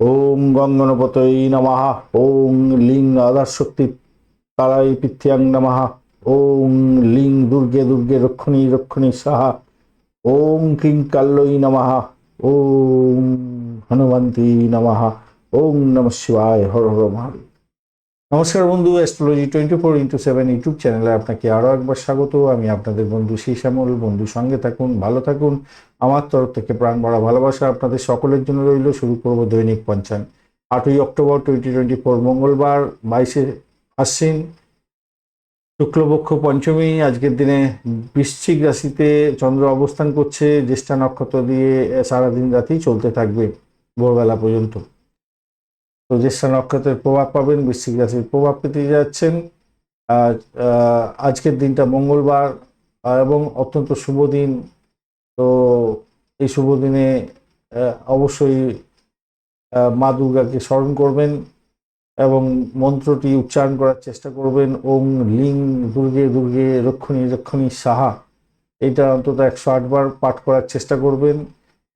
ওম গঙ্গনপত নমাহা ওং লিং আধার শক্তি তারাই পৃথিয়াং নমাহা ওং লিং দুর্গে দুর্গে রক্ষণী রক্ষণী সাহা। ওং কিং কাল্লই নমাহা ওং হনুমন্তী নমাহা ওং নম শিবায় হর হর মহাদেব। নমস্কার বন্ধু astrology twenty four into seven YouTube চ্যানেলে আপনাকে আরও একবার স্বাগত। আমি আপনাদের বন্ধু শ্রী শ্যামল বন্ধু, সঙ্গে থাকুন, ভালো থাকুন। আমার তরফ থেকে প্রাণ ভরা ভালোবাসা আপনাদের সকলের জন্য রইল। শুরু করব দৈনিক পঞ্চান আটই অক্টোবর টোয়েন্টি টোয়েন্টি ফোর মঙ্গলবার, বাইশে আশ্বিন, শুক্লপক্ষ পঞ্চমী। আজকের দিনে বৃশ্চিক রাশিতে চন্দ্র অবস্থান করছে। জ্যেষ্ঠা নক্ষত্র দিয়ে সারাদিন রাতেই চলতে থাকবে ভোরবেলা পর্যন্ত। তো জ্যেষ্ঠা নক্ষত্রের প্রভাব পাবেন, বৃশ্চিক রাশির প্রভাব পেতে যাচ্ছেন। আজকের দিনটা মঙ্গলবার এবং অত্যন্ত শুভ দিন। তো এই শুভ দিনে অবশ্যই মা দুর্গাকে স্মরণ করবেন এবং মন্ত্রটি উচ্চারণ করার চেষ্টা করবেন। ওং লিং দুর্গে দুর্গে রক্ষণী রক্ষণী সাহা। এটা অন্তত একশো আটবার পাঠ করার চেষ্টা করবেন।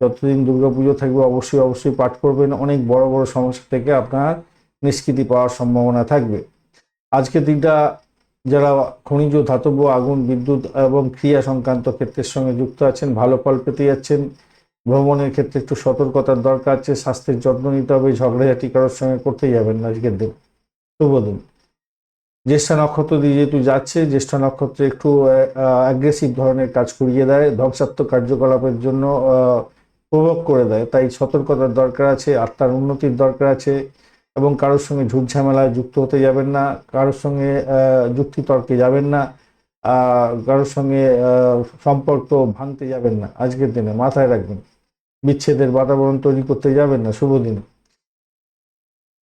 যতদিন দুর্গাপুজো থাকবে, অবশ্যই অবশ্যই পাঠ করবেন। অনেক বড় বড় সমস্যা থেকে আপনার নিষ্কৃতি পাওয়ার সম্ভাবনা থাকবে। আজকের দিনটা যারা খনিজ, ধাতব, আগুন, বিদ্যুৎ এবং ক্রিয়া সংক্রান্ত ক্ষেত্রের সঙ্গে যুক্ত আছেন, ভালো ফল পেতে যাচ্ছেন। ভ্রমণের ক্ষেত্রে একটু সতর্কতার দরকার আছে, স্বাস্থ্যের যত্ন নিতে হবে, ঝগড়াঝাটি কারোর সঙ্গে করতেই যাবেন না আজকের দিন। শুভ দিন। জ্যেষ্ঠা নক্ষত্র দিয়ে যেহেতু যাচ্ছে, জ্যেষ্ঠা নক্ষত্রে একটু অ্যাগ্রেসিভ ধরনের কাজ করিয়ে দেয়। ধ্বংসাত্মক কার্যকলাপের জন্য প্রভোগ করে দেয়। তাই সতর্কতার দরকার আছে আত্মার উন্নতির দরকার আছে এবং কারোর সঙ্গে ঝুট ঝামেলায় যুক্ত হতে যাবেন না, কারোর সঙ্গে যুক্তিতর্কে যাবেন না কারোর সঙ্গে সম্পর্ক ভাঙতে যাবেন না। আজকের দিনে মাথায় রাখবেন, বিচ্ছেদের বাতাবরণ তৈরি করতে যাবেন না। শুভ দিন।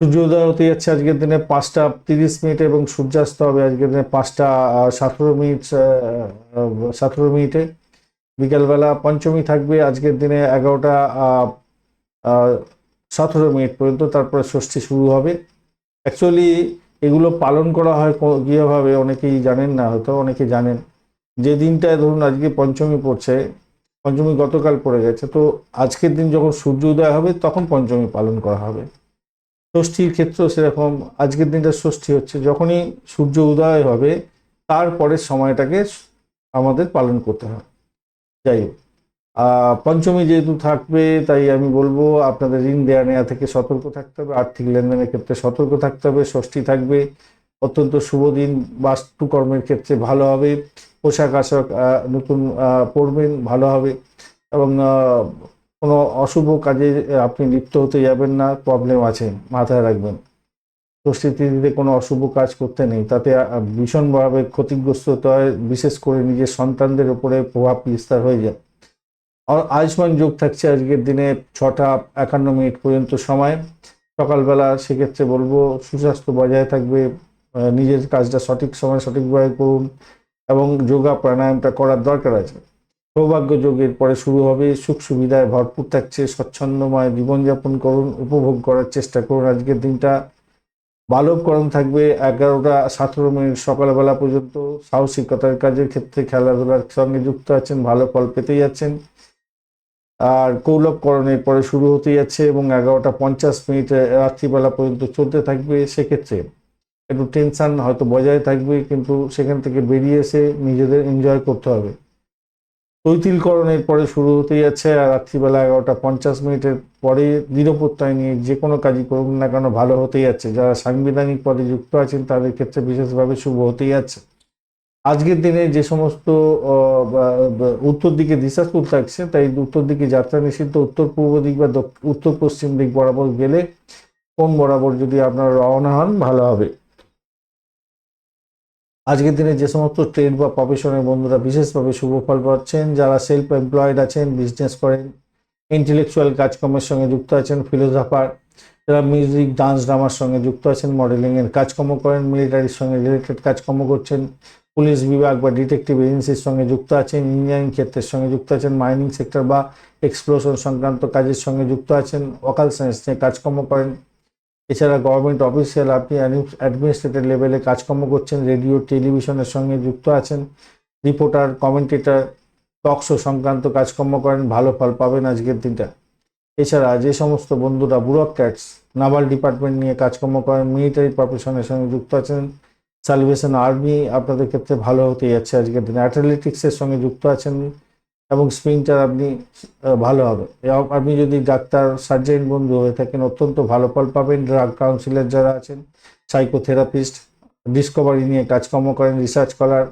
সূর্যোদয় হতে যাচ্ছে আজকের দিনে পাঁচটা তিরিশ মিনিট এবং সূর্যাস্ত হবে আজকের দিনে পাঁচটা সতেরো মিনিট সতেরো মিনিটে। বিকেলবেলা পঞ্চমী থাকবে, আজকের দিনে এগারোটা সতেরো মিনিট পর্যন্ত, তারপরে ষষ্ঠী শুরু হবে। অ্যাকচুয়ালি এগুলো পালন করা হয় কীভাবে অনেকেই জানেন না হয়তো, অনেকে জানেন। যে দিনটায় ধরুন আজকে পঞ্চমী পড়ছে, পঞ্চমী গতকাল পড়ে গেছে, তো আজকের দিন যখন সূর্য উদয় হবে, তখন পঞ্চমী পালন করা হবে। ষষ্ঠীর ক্ষেত্রেও সেরকম, আজকের দিনটা ষষ্ঠী হচ্ছে, যখনই সূর্য উদয় হবে, তারপরের সময়টাকে আমাদের পালন করতে হয়। যাই হোক। পঞ্চমী যেহেতু থাকবে, তাই আমি বলব আপনাদের ঋণ দেয়া নেওয়া থেকে সতর্ক থাকতে হবে। আর্থিক লেনদেনের ক্ষেত্রে সতর্ক থাকতে হবে, ষষ্ঠী থাকবে। অত্যন্ত শুভ দিন, বাস্তুকর্মের ক্ষেত্রে ভালো হবে। পোশাক আশাক নতুন পরবেন, ভালো হবে। এবং কোনো অশুভ কাজে আপনি লিপ্ত হতে যাবেন না, প্রবলেম আছে, মাথায় রাখবেন। ষষ্ঠী তিথিতে কোনো অশুভ কাজ করতে নেই। তাতে ভীষণভাবে ক্ষতিগ্রস্ত হয়, বিশেষ করে নিজের সন্তানদের উপরে প্রভাব বিস্তার হয়ে যায়। আয়ুষ্মান যোগ থাকছে আজকের দিনে ছটা একান্ন মিনিট পর্যন্ত সময়। সকালবেলা সেক্ষেত্রে বলব সুস্বাস্থ্য বজায় থাকবে নিজের কাজটা সঠিক সময় সঠিকভাবে করুন এবং যোগা প্রাণায়ামটা করার দরকার আছে। সৌভাগ্য যোগের পরে শুরু হবে, সুখ সুবিধায় ভরপুর থাকছে, স্বচ্ছন্দময় জীবনযাপন করুন, উপভোগ করার চেষ্টা করুন আজকের দিনটা। বালবকরণ থাকবে এগারোটা, সতেরো মিনিট সকালবেলা পর্যন্ত। সাহসিকতার কাজের ক্ষেত্রে খেলাধুলার সঙ্গে যুক্ত আছেন, ভালো ফল পেতে যাচ্ছেন আর কৌলভকরণের পরে শুরু হতে যাচ্ছে এবং এগারোটা পঞ্চাশ মিনিট রাত্রিবেলা পর্যন্ত চলতে থাকবে সেক্ষেত্রে। একটু টেনশন হয়তো বজায় থাকবে, কিন্তু সেখান থেকে বেরিয়ে এসে নিজেদের এনজয় করতে হবে। তৈতিলকরণের পরে শুরু হতে যাচ্ছে, আর রাত্রিবেলা এগারোটা পঞ্চাশ মিনিটের পরে নিরাপত্তায় নিয়ে যে কোনো কাজই করুন না কেন ভালো হতে যাচ্ছে। যারা সাংবিধানিক পদে যুক্ত আছেন, তাদের ক্ষেত্রে বিশেষভাবে শুভ হতে যাচ্ছে। আজকের দিনে যে সমস্ত উত্তর দিকে দিশাস্পুর থাকছে, তাই উত্তর দিকে যাত্রা নিষিদ্ধ, উত্তর পূর্ব দিক বা উত্তর পশ্চিম দিক বরাবর গেলে কোন বরাবর যদি আপনারা রওনা হন, ভালো হবে। আজকের দিনে যে সমস্ত ট্রেড বা প্রফেশনের বন্ধুরা বিশেষভাবে শুভ ফল পাচ্ছেন, যারা সেলফ এমপ্লয়েড আছেন বিজনেস করেন ইন্টেলেকচুয়াল কাজকর্মের সঙ্গে যুক্ত আছেন ফিলোজফার যারা মিউজিক ডান্স ড্রামার সঙ্গে যুক্ত আছেন মডেলিংয়ের কাজকর্ম করেন মিলিটারির সঙ্গে রিলেটেড কাজকর্ম করছেন পুলিশ বিভাগ বা ডিটেকটিভ এজেন্সির সঙ্গে যুক্ত আছেন ইঞ্জিনিয়ারিং ক্ষেত্রের সঙ্গে যুক্ত আছেন মাইনিং সেক্টর বা এক্সপ্লোশন সংক্রান্ত কাজের সঙ্গে যুক্ত আছেন ওকাল সায়েন্স নিয়ে কাজকর্ম করেন। এছাড়া গভর্নমেন্ট অফিসিয়াল আপনি অ্যাডমিনিস্ট্রেটর লেভেলে কাজকর্ম করছেন রেডিও টেলিভিশনের সঙ্গে যুক্ত আছেন রিপোর্টার কমেন্টেটার টক শো সংক্রান্ত কাজকর্ম করেন, ভালো ফল পাবেন আজকের দিনটা। এছাড়া যে সমস্ত বন্ধুরা ব্যুরোক্র্যাটস নাভাল ডিপার্টমেন্ট নিয়ে কাজকর্ম করেন মিলিটারি প্রফেশনের সঙ্গে যুক্ত আছেন সালভেশন আর্মি আপনাদের ক্ষেত্রে ভালো হতে যাচ্ছে আজকের দিনে। অ্যাথলেটিক্সের সঙ্গে যুক্ত আছেন এবং স্প্রিংটার আপনি ভালো হবে। আপনি যদি ডাক্তার, সার্জেন বন্ধু হয়ে থাকেন, অত্যন্ত ভালো ফল পাবেন। ড্রাগ কাউন্সিলর যারা আছেন, সাইকোথেরাপিস্ট, ডিসকভারি নিয়ে কাজকর্ম করেন, রিসার্চ করার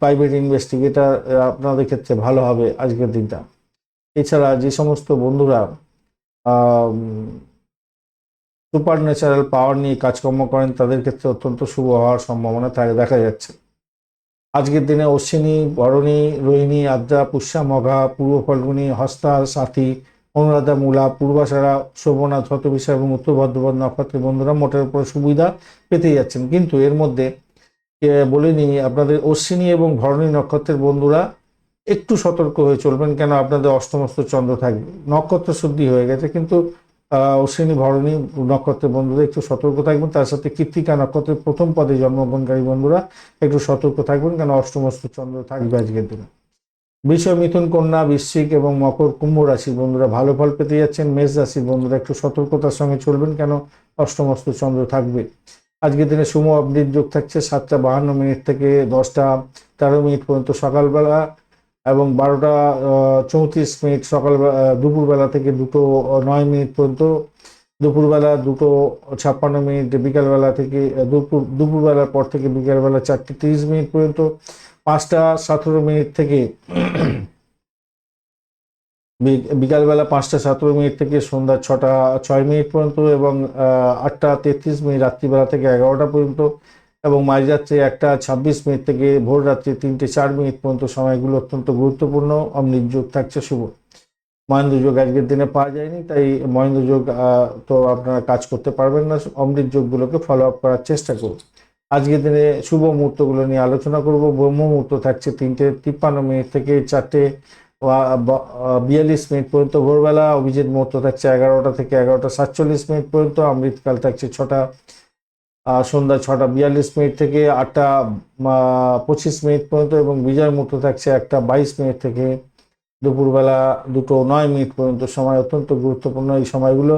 প্রাইভেট ইনভেস্টিগেটার আপনাদের ক্ষেত্রে ভালো হবে আজকের দিনটা। এছাড়া যে সমস্ত বন্ধুরা সুপার ন্যাচারাল পাওয়ার নিয়ে কাজকর্ম করেন, তাদের ক্ষেত্রে অত্যন্ত শুভ হওয়ার সম্ভাবনা দেখা যাচ্ছে। আজকের দিনে অশ্বিনী, বরণী, রোহিণী, আদ্রা, পুষ্যা মঘা পূর্ব ফল্গুনী, হস্তা, সাথী, অনুরাধা, মূলা, পূর্বাশারা, শোভনা ছতবিশা এবং উত্তর ভদ্রপদ নক্ষত্রের বন্ধুরা মোটের উপর সুবিধা পেতে যাচ্ছেন। কিন্তু এর মধ্যে বলে নিই, আপনাদের অশ্বিনী এবং ভরণী নক্ষত্রের বন্ধুরা একটু সতর্ক হয়ে চলবেন কেন? আপনাদের অষ্টমস্ত চন্দ্র থাকবে। নক্ষত্র শুদ্ধি হয়ে গেছে, কিন্তু অশ্বিনী ভরণী নক্ষত্রের বন্ধুরা একটু সতর্ক থাকবেন। তার সাথে কৃত্তিকা নক্ষত্রের প্রথম পদে জন্মগ্রহণকারী বন্ধুরা একটু সতর্ক থাকবেন, কেন অষ্টমস্ত চন্দ্র থাকবে আজকের দিনে। বিষয় মিথুন, কন্যা, বৃশ্চিক এবং মকর কুম্ভ রাশির বন্ধুরা ভালো ফল পেতে যাচ্ছেন। মেষ রাশির বন্ধুরা একটু সতর্কতার সঙ্গে চলবেন, কেন অষ্টমস্ত চন্দ্র থাকবে। আজকের দিনে সুমো আপডেট যোগ থাকছে সাতটা বাহান্ন মিনিট থেকে দশটা তেরো মিনিট পর্যন্ত সকালবেলা। এবং বারোটা চৌত্রিশ মিনিট সকাল দুপুরবেলা থেকে দুটো নয় মিনিট পর্যন্ত, দুপুরবেলা দুটো ছাপ্পান্ন মিনিট, বিকালবেলা থেকে দুপুর, দুপুরবেলার পর থেকে বিকালবেলা চারটে তিরিশ মিনিট পর্যন্ত, পাঁচটা সতেরো মিনিট থেকে বিকালবেলা পাঁচটা সতেরো মিনিট থেকে সন্ধ্যা ছটা, ছয় মিনিট পর্যন্ত এবং আটটা তেত্রিশ মিনিট, রাত্রিবেলা থেকে এগারোটা পর্যন্ত এবং মাঝরাত্রে একটা ছাব্বিশ মিনিট থেকে ভোর রাত্রি তিনটে চার মিনিট পর্যন্ত সময়গুলো অত্যন্ত গুরুত্বপূর্ণ। অমৃত যোগ থাকছে শুভ। মহেন্দ্র যোগ আজকের দিনে পাওয়া যায়নি, তাই মহেন্দ্র যোগ তো আপনারা কাজ করতে পারবেন না। অমৃত যোগগুলোকে ফলো আপ করার চেষ্টা করুন আজকের দিনে শুভ মুহূর্তগুলো নিয়ে আলোচনা করব। ব্রহ্ম মুহূর্ত থাকছে তিনটে তিপ্পান্ন মিনিট থেকে চারটে বিয়াল্লিশ মিনিট পর্যন্ত ভোরবেলা। অভিজিৎ মুহূর্ত থাকছে এগারোটা থেকে এগারোটা সাতচল্লিশ মিনিট পর্যন্ত। অমৃতকাল থাকছে ছটা। সন্ধ্যা ছটা, বিয়াল্লিশ মিনিট থেকে আটটা পঁচিশ মিনিট পর্যন্ত এবং বিজয় মুহূর্ত থাকছে একটা বাইশ মিনিট থেকে দুপুরবেলা দুটো নয় মিনিট পর্যন্ত। সময় অত্যন্ত গুরুত্বপূর্ণ এই সময়গুলো।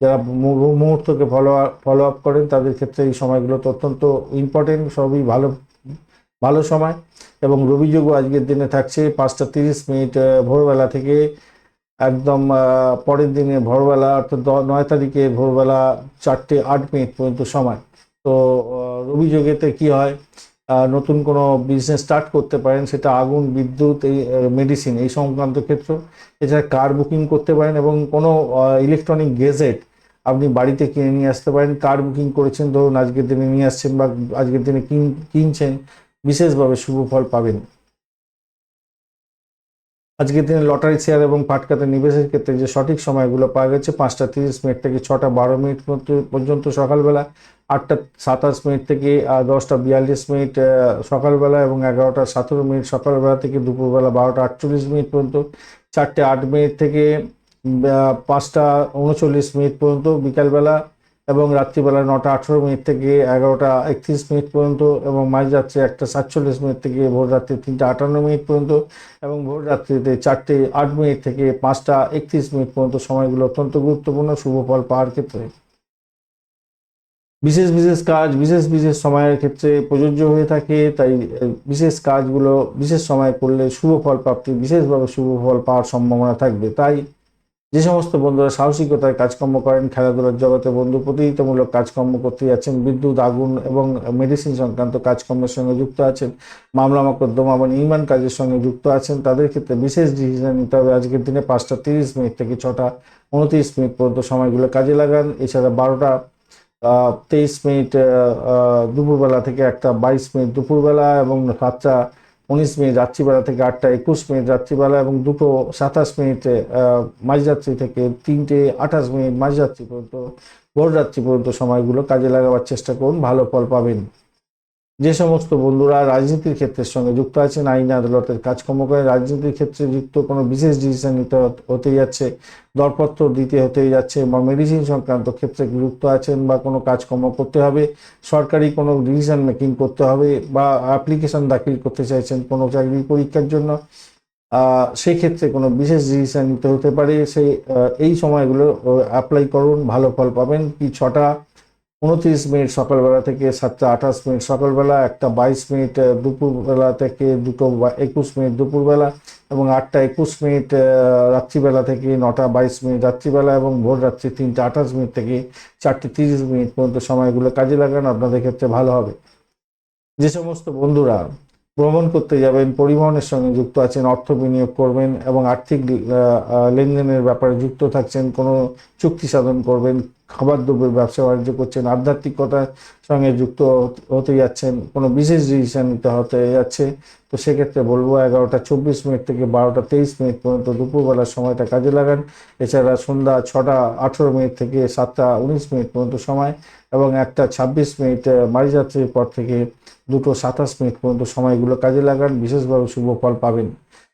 যারা মুহূর্তকে ফলো ফলো আপ করেন, তাদের ক্ষেত্রে এই সময়গুলো তো অত্যন্ত ইম্পর্টেন্ট সবই ভালো ভালো সময়। এবং রবিযোগও আজকের দিনে থাকছে পাঁচটা তিরিশ মিনিট ভোরবেলা থেকে একদম পরের দিনে ভোরবেলা অর্থাৎ নয় তারিখে ভোরবেলা চারটে আট মিনিট পর্যন্ত সময়। তো অভিযোগেতে কি হয়? নতুন কোনো বিজনেস স্টার্ট করতে পারেন, সেটা আগুন, বিদ্যুৎ, এই মেডিসিন এই সংক্রান্ত ক্ষেত্র। এছাড়া কার বুকিং করতে পারেন এবং কোনো ইলেকট্রনিক গেজেট আপনি বাড়িতে কিনে নিয়ে আসতে পারেন। কার বুকিং করেছেন, ধরুন আজকের দিনে নিয়ে আসছেন বা আজকের দিনে কিন- কিনছেন, বিশেষভাবে শুভ ফল পাবেন। আজকের দিনে লটারি শেয়ার এবং পাটকাতে নিবেশের ক্ষেত্রে যে সঠিক সময়গুলো পাওয়া গেছে, পাঁচটা তিরিশ মিনিট থেকে ছটা বারো মিনিট পর্যন্ত- সকালবেলা, আটটা সাতাশ মিনিট থেকে দশটা বিয়াল্লিশ মিনিট সকালবেলা এবং এগারোটা সতেরো মিনিট সকালবেলা থেকে দুপুরবেলা বারোটা আটচল্লিশ মিনিট পর্যন্ত, চারটে আট মিনিট থেকে পাঁচটা উনচল্লিশ মিনিট পর্যন্ত, বিকালবেলা এবং রাত্রিবেলা নটা আঠেরো মিনিট থেকে এগারোটা একত্রিশ মিনিট পর্যন্ত এবং মাঝরাত্রে একটা সাতচল্লিশ মিনিট থেকে ভোর রাত্রি তিনটে আটান্ন মিনিট পর্যন্ত এবং ভোর রাত্রিতে চারটে আট মিনিট থেকে পাঁচটা একত্রিশ মিনিট পর্যন্ত সময়গুলো অত্যন্ত গুরুত্বপূর্ণ শুভ ফল পাওয়ার ক্ষেত্রে। বিশেষ বিশেষ কাজ, বিশেষ বিশেষ সময়ের ক্ষেত্রে প্রযোজ্য হয়ে থাকে, তাই বিশেষ কাজগুলো বিশেষ সময় করলে শুভ ফল প্রাপ্তি, বিশেষভাবে শুভ ফল পাওয়ার সম্ভাবনা থাকবে। তাই যে সমস্ত বন্ধুরা সাহসিকতায় কাজকর্ম করেন, খেলাধুলার জগতে বন্ধু প্রতিযোগিতামূলক কাজকর্ম করতে যাচ্ছেন, বিদ্যুৎ, আগুন এবং মেডিসিন সংক্রান্ত কাজকর্মের সঙ্গে যুক্ত আছেন, মামলা মকদ্দমা বা নির্মাণ কাজের সঙ্গে যুক্ত আছেন, তাদের ক্ষেত্রে বিশেষ ডিসিশন নিতে হবে। আজকের দিনে পাঁচটা তিরিশ মিনিট থেকে ছটা উনত্রিশ মিনিট পর্যন্ত সময়গুলো কাজে লাগান। এছাড়া বারোটা তেইশ মিনিট দুপুরবেলা থেকে একটা বাইশ মিনিট দুপুরবেলা এবং সাতটা উনিশ মিনিট রাত্রিবেলা থেকে আটটা একুশ মিনিট রাত্রিবেলা এবং দুটো সাতাশ মিনিটে মাঝরাত্রি থেকে তিনটে আঠাশ মিনিট মাঝরাত্রি পর্যন্ত ভোর রাত্রি পর্যন্ত সময়গুলো কাজে লাগাবার চেষ্টা করুন, ভালো ফল পাবেন। যে সমস্ত বন্ধুরা রাজনীতির ক্ষেত্রের সঙ্গে যুক্ত আছেন আইন আদালতের কাজকর্ম করে রাজনীতির ক্ষেত্রে যুক্ত কোনো বিশেষ ডিসিশন নিতে হত- যাচ্ছে দরপত্র দিতে হতে যাচ্ছে বা মেডিসিন সংক্রান্ত ক্ষেত্রে যুক্ত আছেন বা কোনো কাজকর্ম করতে হবে সরকারি কোনো ডিসিশন মেকিং করতে হবে বা অ্যাপ্লিকেশন দাখিল করতে চাইছেন কোনো চাকরির পরীক্ষার জন্য আহ, সেই ক্ষেত্রে কোনো বিশেষ ডিসিশন নিতে হতে পারে সেই এই সময়গুলো অ্যাপ্লাই করুন ভালো ফল পাবেন কি ছটা উনত্রিশ মিনিট সকালবেলা থেকে সাতটা আঠাশ মিনিট সকালবেলা, একটা বাইশ মিনিট দুপুরবেলা থেকে দুটো একুশ মিনিট দুপুরবেলা এবং আটটা একুশ মিনিট রাত্রিবেলা থেকে নটা বাইশ মিনিট রাত্রিবেলা এবং ভোর রাত্রি তিনটা আঠাশ মিনিট থেকে চারটে তিরিশ মিনিট পর্যন্ত সময়গুলো কাজে লাগান, আপনাদের ক্ষেত্রে ভালো হবে। যে সমস্ত বন্ধুরা ভ্রমণ করতে যাবেন, পরিবহনের সঙ্গে যুক্ত আছেন, অর্থ বিনিয়োগ করবেন এবং আর্থিক লেনদেনের ব্যাপারে যুক্ত থাকছেন, কোনো চুক্তি সাধন করবেন খাবার দ্রব্যের ব্যবসা বাণিজ্য করছেন আধ্যাত্মিকতার সঙ্গে যুক্ত হতে- যাচ্ছেন কোনো বিশেষ ডিসিশন নিতে হতে যাচ্ছে তো সেক্ষেত্রে বলব এগারোটা চব্বিশ মিনিট থেকে বারোটা তেইশ মিনিট পর্যন্ত দুপুরবেলার সময়টা কাজে লাগান। এছাড়া সন্ধ্যা ছটা আঠেরো মিনিট থেকে সাতটা উনিশ মিনিট পর্যন্ত সময় এবং একটা ছাব্বিশ মিনিট আহ, মাঝরাত্রির পর থেকে দুটো সাতাশ মিনিট পর্যন্ত সময়গুলো কাজে লাগান বিশেষভাবে শুভ ফল পাবেন।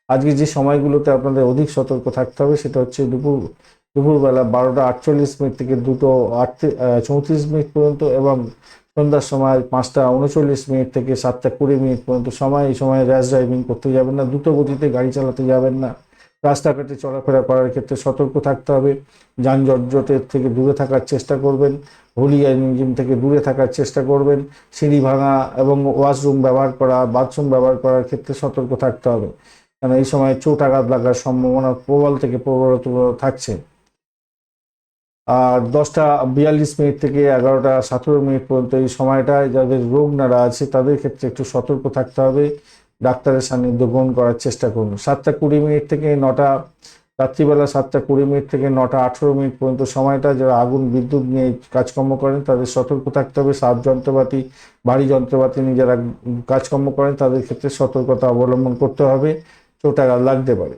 আজকে যে সময়গুলোতে আপনাদের অধিক সতর্ক থাকতে হবে সেটা হচ্ছে দুপুর দুপুরবেলা বারোটা আটচল্লিশ মিনিট থেকে দুটো আটত্রিশ চৌত্রিশ মিনিট পর্যন্ত এবং সন্ধ্যার সময় পাঁচটা উনচল্লিশ মিনিট থেকে সাতটা কুড়ি মিনিট পর্যন্ত সময়, এই সময় র্যাশ ড্রাইভিং করতে যাবেন না, দ্রুত গতিতে গাড়ি চালাতে যাবেন না। রাস্তাঘাটে চলাফেরা করার ক্ষেত্রে সতর্ক থাকতে হবে যানজটের থেকে দূরে থাকার চেষ্টা করবেন হোলি ইঞ্জিন থেকে দূরে থাকার চেষ্টা করবেন, সিঁড়ি ভাঙা এবং ওয়াশরুম ব্যবহার করা বাথরুম ব্যবহার করার ক্ষেত্রে সতর্ক থাকতে হবে। কারণ এই সময় চোট আঘাত লাগার সম্ভাবনা প্রবল থেকে প্রবলতর থাকছে। দশটা বিয়াল্লিশ মিনিট থেকে এগারোটা সতেরো মিনিট পর্যন্ত এই সময়টায় যাদের রোগ নাড়া আছে, তাদের ক্ষেত্রে একটু সতর্ক থাকতে হবে। ডাক্তারের সান্নিধ্য গ্রহণ করার চেষ্টা করুন। সাতটা কুড়ি মিনিট থেকে নটা, রাত্রিবেলা সাতটা কুড়ি মিনিট থেকে নটা আঠেরো মিনিট পর্যন্ত সময়টা যারা আগুন, বিদ্যুৎ নিয়ে কাজকর্ম করেন, তাদের সতর্ক থাকতে হবে। সাপ যন্ত্রপাতি ভারী যন্ত্রপাতি নিয়ে যারা কাজকর্ম করেন, তাদের ক্ষেত্রে সতর্কতা অবলম্বন করতে হবে। চোটাঘাত লাগতে পারে।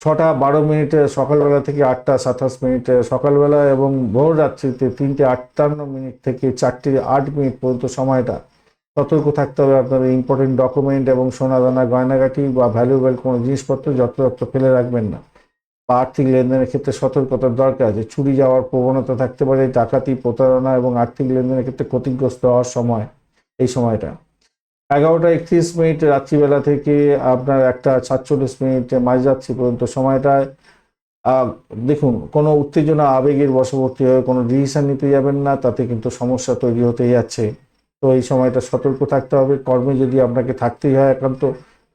ছটা বারো মিনিটে, সকালবেলা থেকে আটটা সাতাশ মিনিটে, সকালবেলা এবং ভোর রাত্রিতে তিনটে আটান্ন মিনিট থেকে চারটে আট মিনিট পর্যন্ত সময়টা সতর্ক থাকতে হবে আপনাদের ইম্পর্টেন্ট ডকুমেন্ট এবং সোনা সোনাদানা, গয়নাগাটি বা ভ্যালুয়েবল কোনো জিনিসপত্র যত্রতত্র ফেলে রাখবেন না। বা আর্থিক লেনদেনের ক্ষেত্রে সতর্কতার দরকার আছে। চুরি যাওয়ার প্রবণতা থাকতে পারে, ডাকাতি, প্রতারণা এবং আর্থিক লেনদেনের ক্ষেত্রে ক্ষতিগ্রস্ত হওয়ার সময়, এই সময়টা। এগারোটা একত্রিশ মিনিট রাত্রিবেলা থেকে আপনার একটা সাতচল্লিশ মিনিট মাঝরাত্রি পর্যন্ত সময়টায় দেখুন, কোনো উত্তেজনা, আবেগের বশবর্তী হয়ে কোনো ডিসিশন নিতে যাবেন না, তাতে কিন্তু সমস্যা তৈরি হতে যাচ্ছে। তো এই সময়টা সতর্ক থাকতে হবে। কর্মে যদি আপনাকে থাকতেই হয় একান্ত,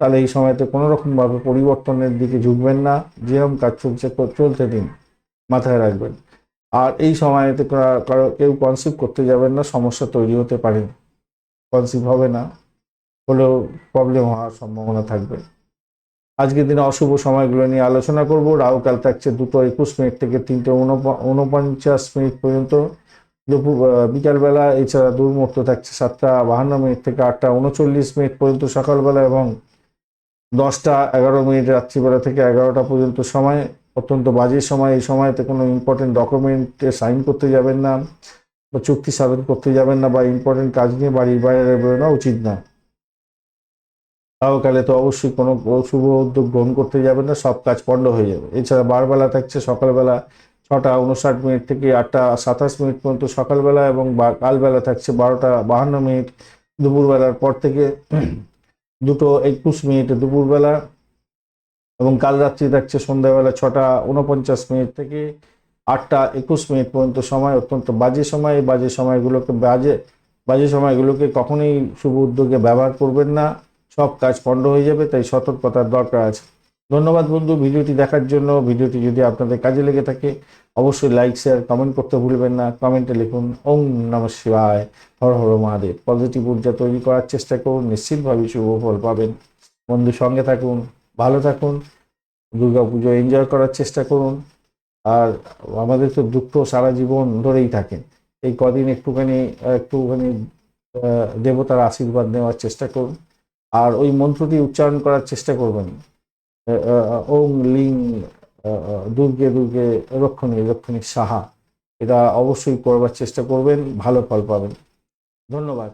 তাহলে এই সময়তে কোনো রকমভাবে পরিবর্তনের দিকে ঝুঁকবেন না। যেরকম কাজ চলছে চলতে দিন, মাথায় রাখবেন। আর এই সময়তে কারও, কেউ কনসিভ করতে যাবেন না, সমস্যা তৈরি হতে পারে। কনসিভ হবে না। হলেও প্রবলেম হওয়ার সম্ভাবনা থাকবে। আজকের দিনে অশুভ সময়গুলো নিয়ে আলোচনা করব। রাহুকাল থাকছে দুটো একুশ মিনিট থেকে তিনটে উনপ- উনপঞ্চাশ মিনিট পর্যন্ত। দুপুর বিকালবেলা, এছাড়া দুর্মুহূর্ত থাকছে সাতটা বাহান্ন মিনিট থেকে আটটা উনচল্লিশ মিনিট পর্যন্ত সকালবেলা এবং দশটা এগারো মিনিট রাত্রিবেলা থেকে এগারোটা পর্যন্ত সময়। অত্যন্ত বাজে সময়। এই সময়তে কোনো ইম্পর্টেন্ট ডকুমেন্টে সাইন করতে যাবেন না বা চুক্তি সাধন করতে যাবেন না বা ইম্পর্টেন্ট কাজ নিয়ে বাড়ির বাইরে বেরোনো উচিত না রাহুকালে তো অবশ্যই কোনো শুভ উদ্যোগ গ্রহণ করতে যাবেন না, সব কাজ পণ্ড হয়ে যাবে। এছাড়া বারবেলা থাকছে সকালবেলা ছটা উনষাট মিনিট থেকে আটটা সাতাশ মিনিট পর্যন্ত সকালবেলা এবং কালবেলা থাকছে বারোটা বাহান্ন মিনিট। দুপুরবেলার পর থেকে দুটো একুশ মিনিট দুপুরবেলা এবং কাল রাত্রি থাকছে সন্ধ্যাবেলা ছটা উনপঞ্চাশ মিনিট থেকে আটটা একুশ মিনিট পর্যন্ত সময়, অত্যন্ত বাজে সময়। বাজে সময়গুলোকে বাজে বাজে সময়গুলোকে কখনোই শুভ উদ্যোগে ব্যবহার করবেন না। সব কাজ পণ্ড হয়ে যাবে, তাই সতর্কতার দরকার আছে। ধন্যবাদ বন্ধু, ভিডিওটি দেখার জন্য। ভিডিওটি যদি আপনাদের কাজে লেগে থাকে, অবশ্যই লাইক শেয়ার কমেন্ট করতে ভুলবেন না। কমেন্টে লিখুন, ওম নম শিবায়, হর হর মহাদেব। পজিটিভ ঊর্জা তৈরি করার চেষ্টা করুন নিশ্চিতভাবে শুভ ফল পাবেন। বন্ধু, সঙ্গে থাকুন, ভালো থাকুন, দুর্গা পুজো এনজয় করার চেষ্টা করুন। আর আমাদের তো দুঃখ সারা জীবন ধরেই থাকে এই কদিন একটুখানি একটুখানি দেবতার আশীর্বাদ নেওয়ার চেষ্টা করুন। আর ওই মন্ত্রটি উচ্চারণ করার চেষ্টা করবেন। ওং লিং দুর্গে দুর্গে, রক্ষণী রক্ষণী সাহা। এটা অবশ্যই করবার চেষ্টা করবেন, ভালো ফল পাবেন। ধন্যবাদ।